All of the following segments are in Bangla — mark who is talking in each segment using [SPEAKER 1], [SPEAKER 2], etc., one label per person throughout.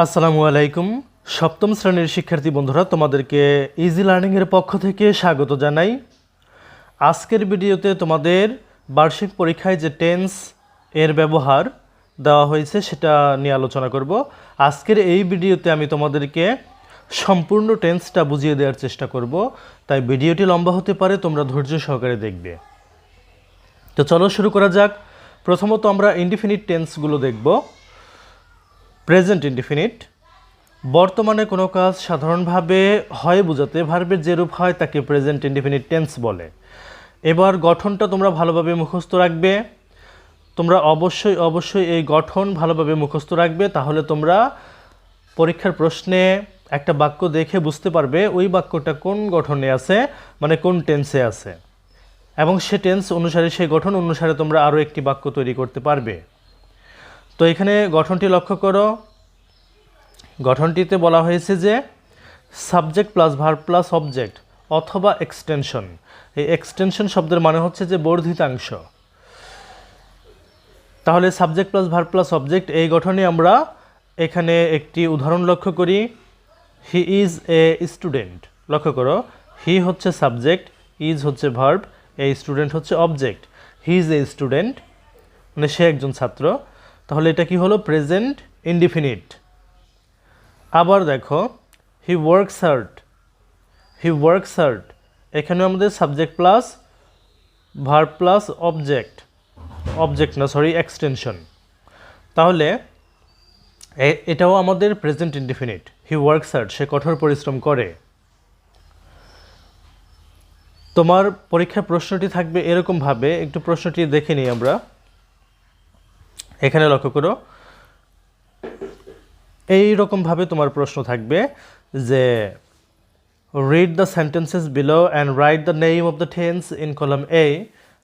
[SPEAKER 1] আসসালামু আলাইকুম। সপ্তম শ্রেণির শিক্ষার্থী বন্ধুরা, তোমাদেরকে ইজি লার্নিংয়ের পক্ষ থেকে স্বাগত জানাই। আজকের ভিডিওতে তোমাদের বার্ষিক পরীক্ষায় যে টেন্স এর ব্যবহার দেওয়া হয়েছে সেটা নিয়ে আলোচনা করব। আজকের এই ভিডিওতে আমি তোমাদেরকে সম্পূর্ণ টেন্সটা বুঝিয়ে দেওয়ার চেষ্টা করব। তাই ভিডিওটি লম্বা হতে পারে, তোমরা ধৈর্য সহকারে দেখবে। তো চলো শুরু করা যাক। প্রথমত আমরা ইনডিফিনিট টেন্সগুলো দেখব। Present indefinite. বর্তমানে কোনো কাজ সাধারণভাবে হয় বোঝাতে, ভার্বের যেরূপ হয় তাকে প্রেজেন্ট ইনডিফিনিট টেন্স বলে। এবার গঠনটা তোমরা ভালোভাবে মুখস্থ রাখবে। তোমরা অবশ্যই অবশ্যই এই গঠন ভালোভাবে মুখস্থ রাখবে, তাহলে তোমরা পরীক্ষার প্রশ্নে একটা বাক্য দেখে বুঝতে পারবে ওই বাক্যটা কোন গঠনে আছে মানে কোন টেন্সে আছে। এবং সে টেন্স অনুসারে সেই গঠন অনুসারে তোমরা আরও একটি বাক্য তৈরি করতে পারবে। তো এখানে গঠনটি লক্ষ্য করো। গঠনটিতে বলা হয়েছে যে subject plus verb plus object অথবা এক্সটেনশন। এই এক্সটেনশন শব্দের মানে হচ্ছে যে বর্ধিতাংশ। তাহলে subject plus verb plus object এই গঠনে আমরা এখানে একটি উদাহরণ লক্ষ্য করি। He is a student. লক্ষ্য করো, হি হচ্ছে সাবজেক্ট, ইজ হচ্ছে ভার্ব, এ স্টুডেন্ট হচ্ছে object. He is a student মানে সে একজন ছাত্র। তাহলে এটা কি হলো? প্রেজেন্ট ইনডিফিনিট আবার দেখো he works hard he works hard এখানে আমাদের subject plus verb plus object object না সরি এক্সটেনশন তাহলে এটাও আমাদের present indefinite he works hard সে কঠোর পরিশ্রম করে। তোমার পরীক্ষার প্রশ্নটি থাকবে এরকমভাবে একটু প্রশ্নটি দেখে নিই আমরা। এখানে লক্ষ্য করো। এই রকমভাবে তোমার প্রশ্ন থাকবে যে read the sentences below and write the name of the tense in column A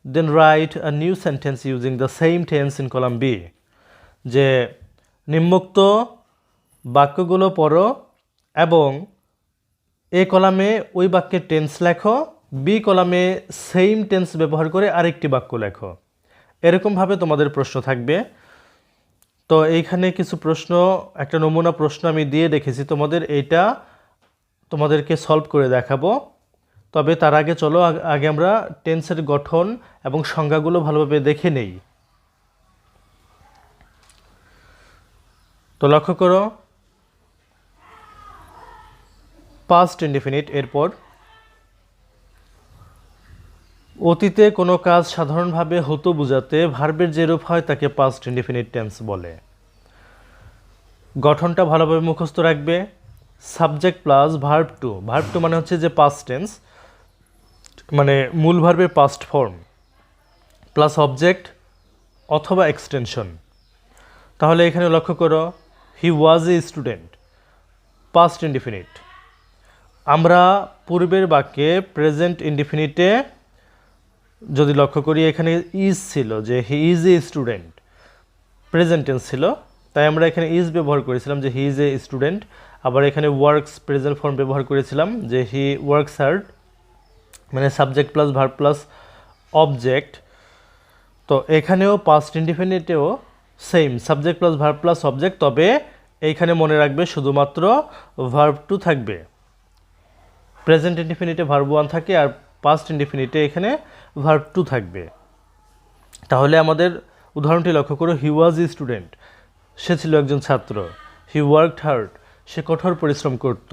[SPEAKER 1] then write a new sentence using the same tense in column B যে নিম্মুক্ত বাক্যগুলো পড়ো এবং এ কলামে ওই বাক্যের টেন্স লেখো বি কলামে সেম টেন্স ব্যবহার করে আরেকটি বাক্য লেখো। এরকমভাবে তোমাদের প্রশ্ন থাকবে। তো এইখানে কিছু প্রশ্ন, একটা নমুনা প্রশ্ন আমি দিয়ে রেখেছি। তোমাদের এইটা তোমাদেরকে সলভ করে দেখাবো। তবে তার আগে চলো আগে আমরা টেন্সের গঠন এবং সংজ্ঞাগুলো ভালোভাবে দেখে নেই। তো লক্ষ্য করো পাস্ট ইনডিফিনিট এরপর অতীতে কোনো কাজ সাধারণভাবে হতো বোঝাতে ভার্বের যে রূপ হয় তাকে পাস্ট ইনডিফিনিট টেন্স বলে। গঠনটা ভালোভাবে মুখস্থ রাখবে। Subject plus verb two verb two মানে হচ্ছে যে পাস্ট টেন্স মানে মূল ভার্বের পাস্ট ফর্ম প্লাস অবজেক্ট অথবা এক্সটেনশন তাহলে এখানে লক্ষ্য করো he was a student past indefinite আমরা পূর্বের বাক্যে প্রেজেন্ট ইনডিফিনিটে যদি লক্ষ্য করি, এখানে ইজ ছিল যে হি ইজ এ স্টুডেন্ট প্রেজেন্টেন্স ছিল, তাই আমরা এখানে ইজ ব্যবহার করেছিলাম যে হি ইজ এ স্টুডেন্ট আবার এখানে ওয়ার্কস প্রেজেন্ট ফর্ম ব্যবহার করেছিলাম যে হি ওয়ার্কস হার্ড মানে subject plus verb plus object তো এখানেও past ইনডিফিনিটেও same subject plus verb plus object তবে এইখানে মনে রাখবে শুধুমাত্র ভার্ব টু থাকবে। প্রেজেন্ট ইনডিফিনিটে ভার্ব ওয়ান থাকে আর পাস্ট ইনডিফিনিটে এখানে ভার্ব টু থাকবে। তাহলে আমাদের উদাহরণটি লক্ষ্য করো হি ওয়াজ ই স্টুডেন্ট সে ছিল একজন ছাত্র হি ওয়ার্কড হার্ড সে কঠোর পরিশ্রম করত।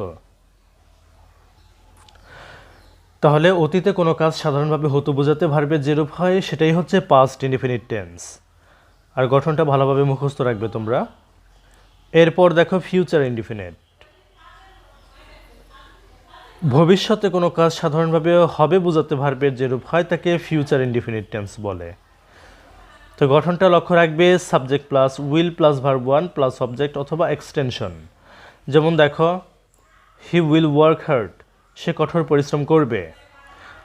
[SPEAKER 1] তাহলে অতীতে কোনো কাজ সাধারণভাবে হতো বোঝাতে ভার্বের যেরূপ হয়, সেটাই হচ্ছে পাস্ট ইনডিফিনিট টেন্স আর গঠনটা ভালোভাবে মুখস্থ রাখবে তোমরা। এরপর দেখো ফিউচার ইনডিফিনিট ভবিষ্যতে কোনো কাজ সাধারণভাবে হবে বোঝাতে ভার্বের যেরূপ হয়, তাকে ফিউচার ইনডিফিনিট টেন্স বলে। তো গঠনটা লক্ষ্য রাখবে subject plus will plus verb one plus object অথবা এক্সটেনশন যেমন দেখো হি উইল ওয়ার্ক হার্ড সে কঠোর পরিশ্রম করবে।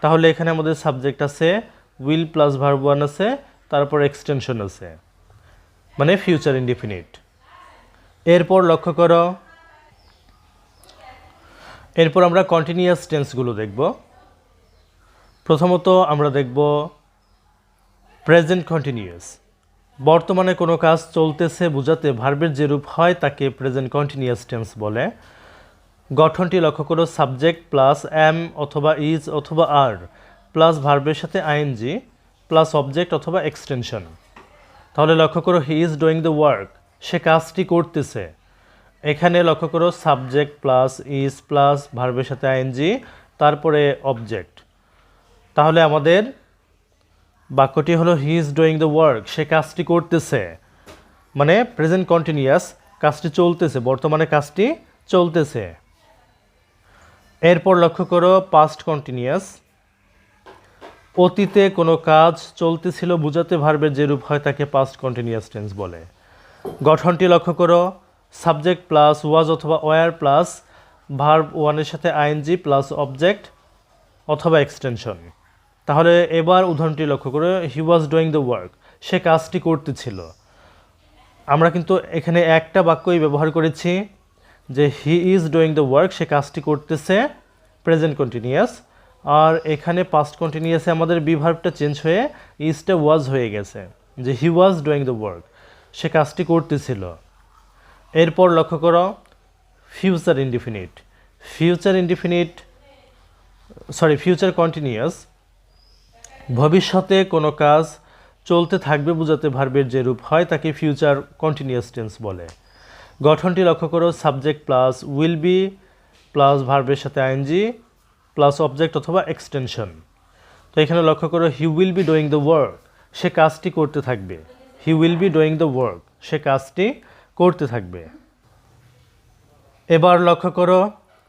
[SPEAKER 1] তাহলে এখানে আমাদের সাবজেক্ট আছে উইল প্লাস ভার্ব ওয়ান আছে, তারপর এক্সটেনশন আছে। মানে ফিউচার ইনডিফিনিট এরপর লক্ষ্য করো এরপর আমরা কন্টিনিউয়াস টেন্সগুলো দেখব। প্রথমত আমরা দেখব প্রেজেন্ট কন্টিনিউয়াস বর্তমানে কোনো কাজ চলতেছে বোঝাতে ভার্বের যে রূপ হয় তাকে প্রেজেন্ট কন্টিনিউয়াস টেন্স বলে। গঠনটি লক্ষ্য করো সাবজেক্ট প্লাস এম অথবা ইজ অথবা আর প্লাস ভার্বের সাথে আইএনজি প্লাস অবজেক্ট অথবা এক্সটেনশন তাহলে লক্ষ্য করো he is doing the work সে কাজটি করতেছে। এখানে লক্ষ্য করো সাবজেক্ট প্লাস ইজ প্লাস ভার্বের সাথে আইএনজি তারপরে অবজেক্ট তাহলে আমাদের বাক্যটি হলো he is doing the work সে কাজটি করতেছে। মানে প্রেজেন্ট কন্টিনিউয়াস কাজটি চলতেছে, বর্তমানে কাজটি চলতেছে। এরপর লক্ষ্য করো পাস্ট কন্টিনিউয়াস অতীতে কোনো কাজ চলতেছিল, বোঝাতে ভার্বের যে রূপ হয়, তাকে পাস্ট কন্টিনিউয়াস টেন্স বলে। গঠনটি লক্ষ্য করো সাবজেক্ট প্লাস ওয়াজ অথবা ওয়ার প্লাস ভার্ব ওয়ানের সাথে আইএনজি প্লাস অবজেক্ট অথবা এক্সটেনশন। তাহলে এবার উদাহরণটি লক্ষ্য করে, he was doing the work, সে কাজটি করতেছিল। আমরা কিন্তু এখানে একটা বাক্যই ব্যবহার করেছি যে he is doing the work, সে কাজটি করতেছে প্রেজেন্ট কন্টিনিউয়াস। আর এখানে পাস্ট কন্টিনিউয়াসে আমাদের বিভার্বটা চেঞ্জ হয়ে ইজটা ওয়াজ হয়ে গেছে, যে he was doing the work, সে কাজটি করতেছিল। এরপর লক্ষ্য করো future indefinite future indefinite sorry future continuous ভবিষ্যতে কোনো কাজ চলতে থাকবে, বোঝাতে ভার্বের যে রূপ হয়, তাকে ফিউচার কন্টিনিউয়াস টেন্স বলে। গঠনটি লক্ষ্য করো subject plus will be plus ভার্বের সাথে আইএনজি প্লাস অবজেক্ট অথবা এক্সটেনশন তো এখানে লক্ষ্য করো he will be doing the work সে কাজটি করতে থাকবে। He will be doing the work সে কাজটি করতে থাকবে। এবার লক্ষ্য করো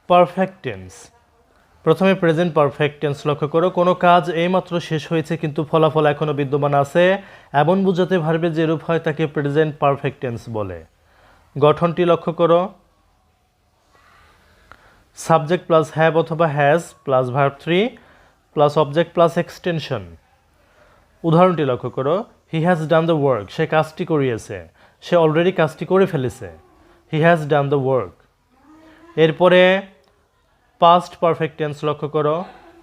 [SPEAKER 1] পারফেক্ট টেন্স প্রথমে প্রেজেন্ট পারফেক্ট টেন্স লক্ষ্য করো, কোনো কাজ এইমাত্র শেষ হয়েছে কিন্তু ফলাফল এখনও বিদ্যমান আছে, এমন বুঝাতে পারবে যে রূপ হয় তাকে প্রেজেন্ট পারফেক্ট টেন্স বলে। গঠনটি লক্ষ্য করো। সাবজেক্ট প্লাস হ্যাভ অথবা has plus verb three plus object plus extension উদাহরণটি লক্ষ্য করো he has done the work সে কাজটি করিয়েছে। সে অলরেডি কাজটি করে ফেলেছে। He has done the work এরপরে পাস্ট পারফেক্ট টেন্স লক্ষ্য করো।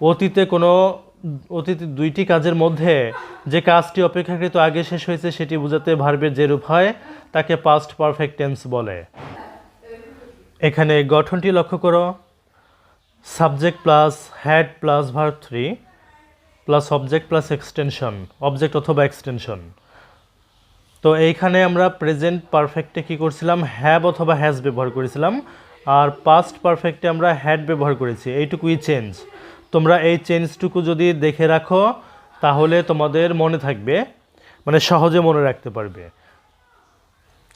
[SPEAKER 1] অতীতে কোনো, অতীতে দুইটি কাজের মধ্যে যে কাজটি অপেক্ষাকৃত আগে শেষ হয়েছে সেটি বোঝাতে ভার্বের যে রূপ হয়, তাকে পাস্ট পারফেক্ট টেন্স বলে। এখানে গঠনটি লক্ষ্য করো। Subject plus had plus verb three plus object plus extension object অথবা এক্সটেনশন তো এইখানে আমরা প্রেজেন্ট পারফেক্টে কি করছিলাম? হ্যাভ অথবা হ্যাজ ব্যবহার করেছিলাম। আর পাস্ট পারফেক্টে আমরা হ্যাড ব্যবহার করেছি। এইটুকুই চেঞ্জ তোমরা এই চেঞ্জটুকু যদি দেখে রাখো, তাহলে তোমাদের মনে থাকবে মানে সহজে মনে রাখতে পারবে।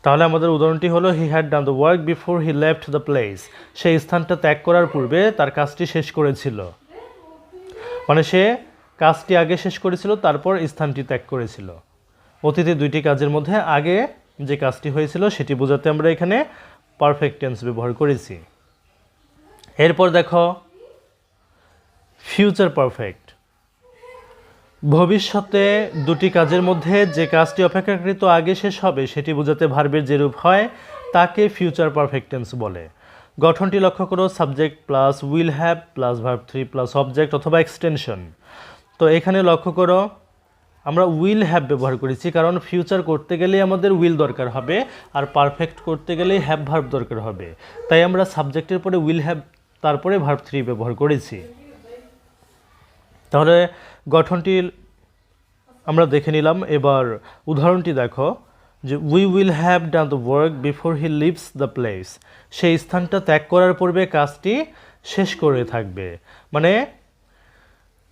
[SPEAKER 1] তাহলে আমাদের উদাহরণটি হলো he had done the work before he left the place সেই স্থানটা ত্যাগ করার পূর্বে তার কাজটি শেষ করেছিল। মানে সে কাজটি আগে শেষ করেছিল, তারপর স্থানটি ত্যাগ করেছিল। অতীতে দুইটি কাজের মধ্যে আগে যে কাজটি হয়েছিল সেটি বোঝাতে আমরা এখানে পারফেক্ট টেন্স ব্যবহার করেছি। এরপর দেখো ফিউচার পারফেক্ট ভবিষ্যতে দুটি কাজের মধ্যে যে কাজটি অপেক্ষাকৃত আগে শেষ হবে সেটি বোঝাতে ভার্বের যে রূপ হয়, তাকে ফিউচার পারফেক্ট টেন্স বলে। গঠনটি লক্ষ্য করো subject plus will have plus verb three plus object অথবা এক্সটেনশন তো এখানে লক্ষ্য করো আমরা উইল হ্যাভ ব্যবহার করেছি, কারণ ফিউচার করতে গেলেই আমাদের উইল দরকার হবে আর পারফেক্ট করতে গেলেই হ্যাভ ভার্ব দরকার হবে। তাই আমরা সাবজেক্টের পরে উইল হ্যাভ তারপরে ভার্ব থ্রি ব্যবহার করেছি। তাহলে গঠনটি আমরা দেখে নিলাম। এবার উদাহরণটি দেখো, যে we will have done the work before he leaves the place সেই স্থানটা ত্যাগ করার পূর্বে কাজটি শেষ করে থাকবে। মানে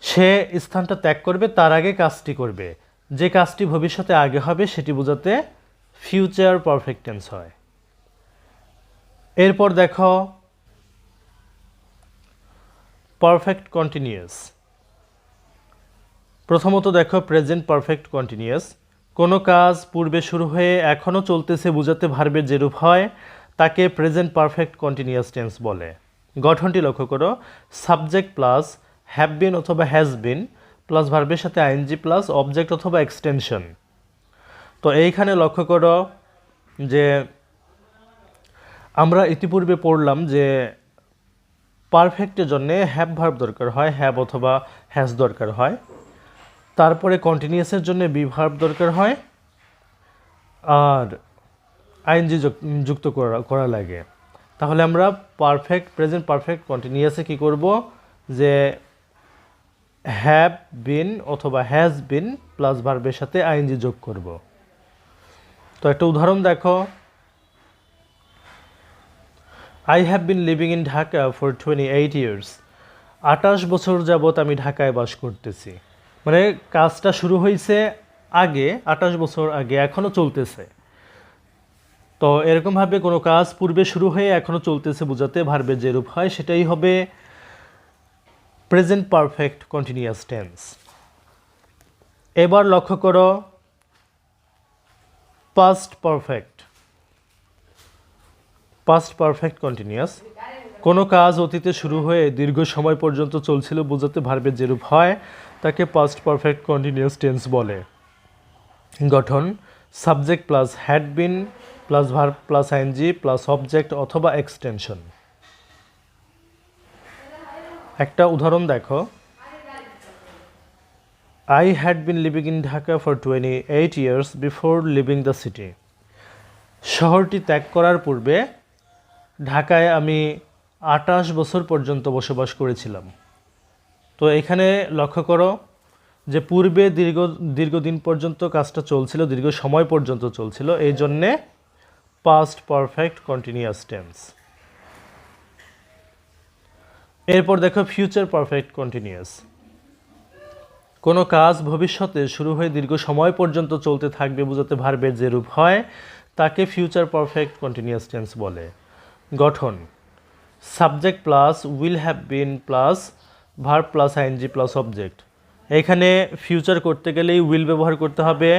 [SPEAKER 1] সে স্থানটা ত্যাগ করবে, তার আগে কাজটি করবে। যে কাজটি ভবিষ্যতে আগে হবে, সেটি বোঝাতে ফিউচার পারফেক্ট টেন্স হয়। এরপর দেখো পারফেক্ট কন্টিনিউয়াস প্রথমত দেখো প্রেজেন্ট পারফেক্ট কন্টিনিউয়াস কোনো কাজ পূর্বে শুরু হয়ে এখনও চলতেছে, বোঝাতে ভার্বের যেরূপ হয়, তাকে প্রেজেন্ট পারফেক্ট কন্টিনিউয়াস টেন্স বলে। গঠনটি লক্ষ্য করো সাবজেক্ট প্লাস হ্যাভ বিন অথবা হ্যাজ বিন প্লাস ভার্বের সাথে আইএনজি প্লাস অবজেক্ট অথবা এক্সটেনশন তো এইখানে লক্ষ্য করো যে আমরা ইতিপূর্বে পড়লাম যে পারফেক্টের জন্যে হ্যাভ ভার্ব দরকার হয় হ্যাভ অথবা হ্যাজ দরকার হয়। তারপরে কন্টিনিউয়াসের জন্য বি ভার্ব দরকার হয়। আর আইনজি যুক্ত করা করা লাগে। তাহলে আমরা পারফেক্ট প্রেজেন্ট পারফেক্ট কন্টিনিউয়াসে কি করব? যে হ্যাভ বিন অথবা হ্যাজ বিন প্লাস ভার্বের সাথে আইনজি যোগ করব। তো একটা উদাহরণ দেখো। I have been living in Dhaka for twenty eight years আটাশ বছর যাবৎ আমি ঢাকায় বাস করতেছি। মানে কাজটা শুরু হয়েছে আগে আটাশ বছর আগে এখনও চলতেছে। তো এরকমভাবে কোনো কাজ পূর্বে শুরু হয়ে এখনও চলতেছে বোঝাতে ভার্বের যে রূপ হয় সেটাই হবে প্রেজেন্ট পারফেক্ট কন্টিনিউয়াস টেন্স এবার লক্ষ্য করো past perfect past perfect continuous কোনো কাজ অতীতে শুরু হয়ে দীর্ঘ সময় পর্যন্ত চলছিল বোঝাতে ভার্বের যেরূপ হয়, তাকে পাস্ট পারফেক্ট কন্টিনিউয়াস টেন্স বলে। গঠন subject plus had been plus verb plus ING plus object অথবা এক্সটেনশন একটা উদাহরণ দেখো। I had been living in Dhaka for twenty eight years before living the city শহরটি ত্যাগ করার পূর্বে ঢাকায় আমি আটাশ বছর পর্যন্ত বসবাস করেছিলাম। তো এখানে লক্ষ্য করো যে পূর্বে দীর্ঘ, দীর্ঘদিন পর্যন্ত কাজটা চলছিল, দীর্ঘ সময় পর্যন্ত চলছিল, এই জন্যে পাস্ট পারফেক্ট কন্টিনিউয়াস টেন্স এরপর দেখো ফিউচার পারফেক্ট কন্টিনিউয়াস কোনো কাজ ভবিষ্যতে শুরু হয়ে দীর্ঘ সময় পর্যন্ত চলতে থাকবে বোঝাতে ভার্বের যে রূপ হয়, তাকে ফিউচার পারফেক্ট কন্টিনিউয়াস টেন্স বলে। গঠন subject plus will have been plus verb plus ING plus object এখানে ফিউচার করতে গেলেই উইল ব্যবহার করতে হবে।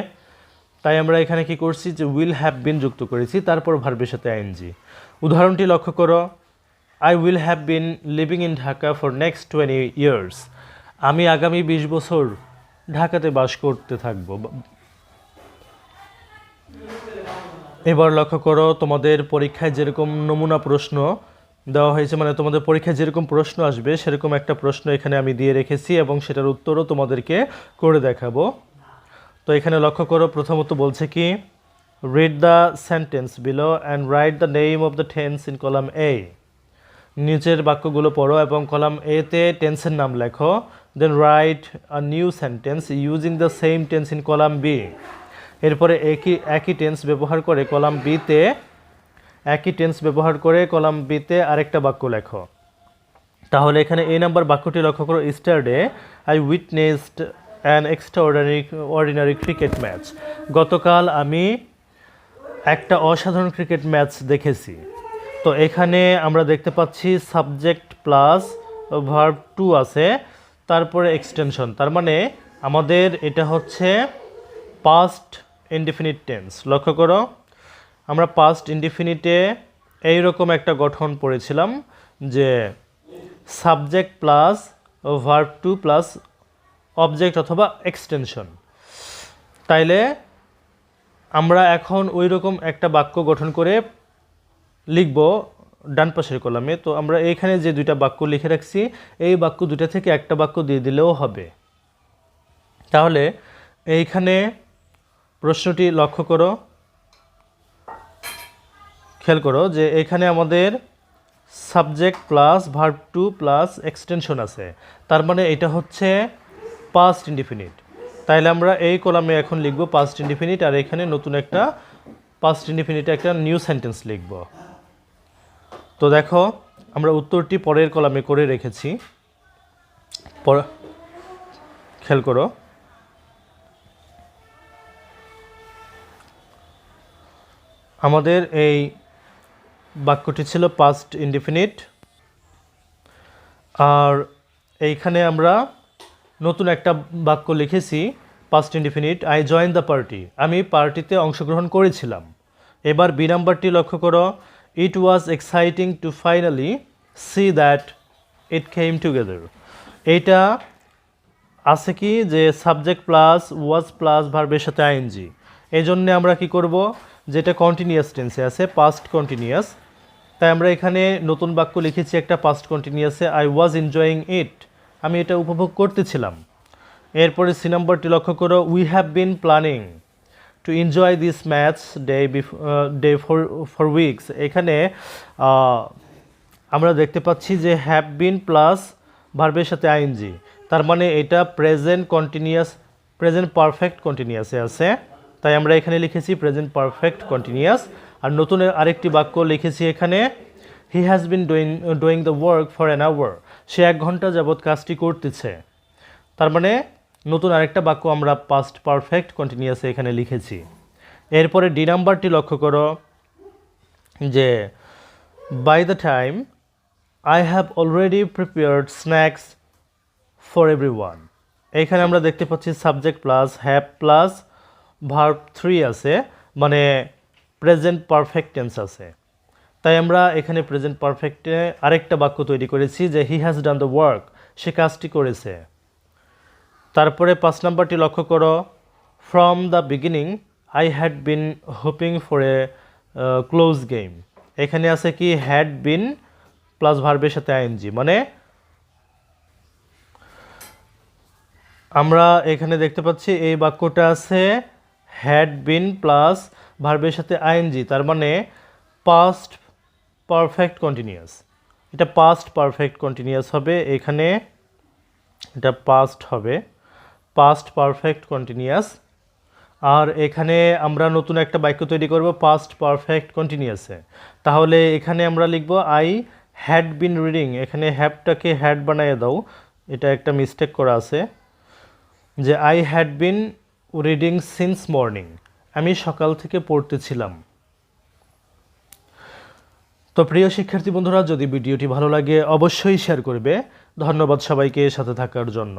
[SPEAKER 1] তাই আমরা এখানে কি করছি যে উইল হ্যাভ বিন যুক্ত করেছি, তারপর ভার্বের সাথে আইনজি উদাহরণটি লক্ষ্য করো। I will have been living in Dhaka for next twenty years আমি আগামী বিশ বছর ঢাকাতে বাস করতে থাকব। এবার লক্ষ্য করো, তোমাদের পরীক্ষায় যেরকম নমুনা প্রশ্ন দেওয়া হয়েছে মানে তোমাদের পরীক্ষায় যেরকম প্রশ্ন আসবে, সেরকম একটা প্রশ্ন এখানে আমি দিয়ে রেখেছি এবং সেটার উত্তরও তোমাদেরকে করে দেখাবো। তো এখানে লক্ষ্য করো, প্রথমত বলছে কি read the sentence below and write the name of the tense in column A নিচের বাক্যগুলো পড়ো এবং কলাম এতে টেন্সের নাম লেখো। Then write a new sentence using the same tense in column B এরপরে একই একই টেন্স ব্যবহার করে কলাম বিতে একই টেন্স ব্যবহার করে কলাম বিতে আরেকটা বাক্য লেখো। তাহলে এখানে এই নাম্বার বাক্যটি লক্ষ্য করো yesterday I witnessed an extraordinary ordinary cricket match গতকাল আমি একটা অসাধারণ ক্রিকেট ম্যাচ দেখেছি। তো এখানে আমরা দেখতে পাচ্ছি সাবজেক্ট প্লাস ভার্ব টু আছে, তারপরে এক্সটেনশন। তার মানে আমাদের এটা হচ্ছে পাস্ট ইনডিফিনিট টেন্স লক্ষ্য করো, আমরা পাস্ট ইনডিফিনিটে এইরকম একটা গঠন পড়েছিলাম যে subject plus verb two plus object অথবা এক্সটেনশন তাইলে আমরা এখন ওই রকম একটা বাক্য গঠন করে লিখব, ডান পাশের কলামে। তো আমরা এইখানে যে দুইটা বাক্য লিখে রাখছি, এই বাক্য দুইটা থেকে একটা বাক্য দিয়ে দিলেও হবে। তাহলে এইখানে প্রশ্নটি লক্ষ্য করো। খেয়াল করো যে এখানে আমাদের subject plus, verb two plus extension আছে। তার মানে এটা হচ্ছে পাস্ট ইন্ডিফিনিট তাইলে আমরা এই কলামে এখন লিখব পাস্ট ইন্ডিফিনিট আর এখানে নতুন একটা পাস্ট ইনডিফিনিটে একটা নিউ সেন্টেন্স লিখব। তো দেখো, আমরা উত্তরটি পরের কলামে করে রেখেছি। পর- খেয়াল করো। আমাদের এই বাক্যটি ছিল পাস্ট ইনডিফিনিট আর এইখানে আমরা নতুন একটা বাক্য লিখেছি past indefinite I join the party আমি পার্টিতে অংশগ্রহণ করেছিলাম। এবার বি নাম্বারটি লক্ষ্য করো। It was exciting to finally see that it came together এইটা আছে কি যে সাবজেক্ট প্লাস ওয়াজ প্লাস ভার্বের সাথে আইএনজি এই জন্যে আমরা কি করব? যেটা কন্টিনিউয়াস টেন্সে আছে পাস্ট কন্টিনিউয়াস তাই আমরা এখানে নতুন বাক্য লিখেছি একটা পাস্ট কন্টিনিউয়াসে আই ওয়াজ এনজয়িং ইট আমি এটা উপভোগ করতেছিলাম। এরপরে সি নম্বরটি লক্ষ্য করো। We have been planning to enjoy this match day day for for weeks এখানে আমরা দেখতে পাচ্ছি যে হ্যাভ বিন প্লাস ভার্বের সাথে আইএনজি তার মানে এটা প্রেজেন্ট কন্টিনিউয়াস প্রেজেন্ট পারফেক্ট কন্টিনিউয়াসে আছে। তাই আমরা এখানে লিখেছি প্রেজেন্ট পারফেক্ট কন্টিনিউয়াস আর নতুন আরেকটি বাক্য লিখেছি এখানে he has been doing doing the work for an hour সে এক ঘণ্টা যাবৎ কাজটি করতেছে। তার মানে নতুন আরেকটা বাক্য আমরা পাস্ট পারফেক্ট কন্টিনিউয়াসে এখানে লিখেছি। এরপরে ডি নাম্বারটি লক্ষ্য করো, যে by the time I have already prepared snacks for everyone এইখানে আমরা দেখতে পাচ্ছি subject plus have plus verb three আছে মানে প্রেজেন্ট পারফেক্ট টেন্স আছে। তাই আমরা এখানে প্রেজেন্ট পারফেক্টে আরেকটা বাক্য তৈরি করেছি যে he has done the work সে কাজটি করেছে। তারপরে পাঁচ নাম্বারটি লক্ষ্য করো। From the beginning I had been hoping for a close game এখানে আছে কি? হ্যাড বিন প্লাস ভার্বের সাথে আইএনজি মানে আমরা এখানে দেখতে পাচ্ছি এই বাক্যটা আছে হ্যাড বিন প্লাস ভার্বের সাথে আইএনজি তার মানে পাস্ট পারফেক্ট কন্টিনিউয়াস এটা পাস্ট পারফেক্ট কন্টিনিউয়াস হবে, এখানে এটা পাস্ট হবে। পাস্ট পারফেক্ট কন্টিনিউয়াস আর এখানে আমরা নতুন একটা বাক্য তৈরি করব পাস্ট পারফেক্ট কন্টিনিউয়াসে তাহলে এখানে আমরা লিখব আই হ্যাড বিন রিডিং এখানে হ্যাভটাকে হ্যাড বানিয়ে দাও। এটা একটা মিস্টেক করা আছে। যে I had been reading since morning আমি সকাল থেকে পড়তেছিলাম। তো প্রিয় শিক্ষার্থী বন্ধুরা, যদি ভিডিওটি ভালো লাগে, অবশ্যই শেয়ার করবে। ধন্যবাদ সবাইকে সাথে থাকার জন্য।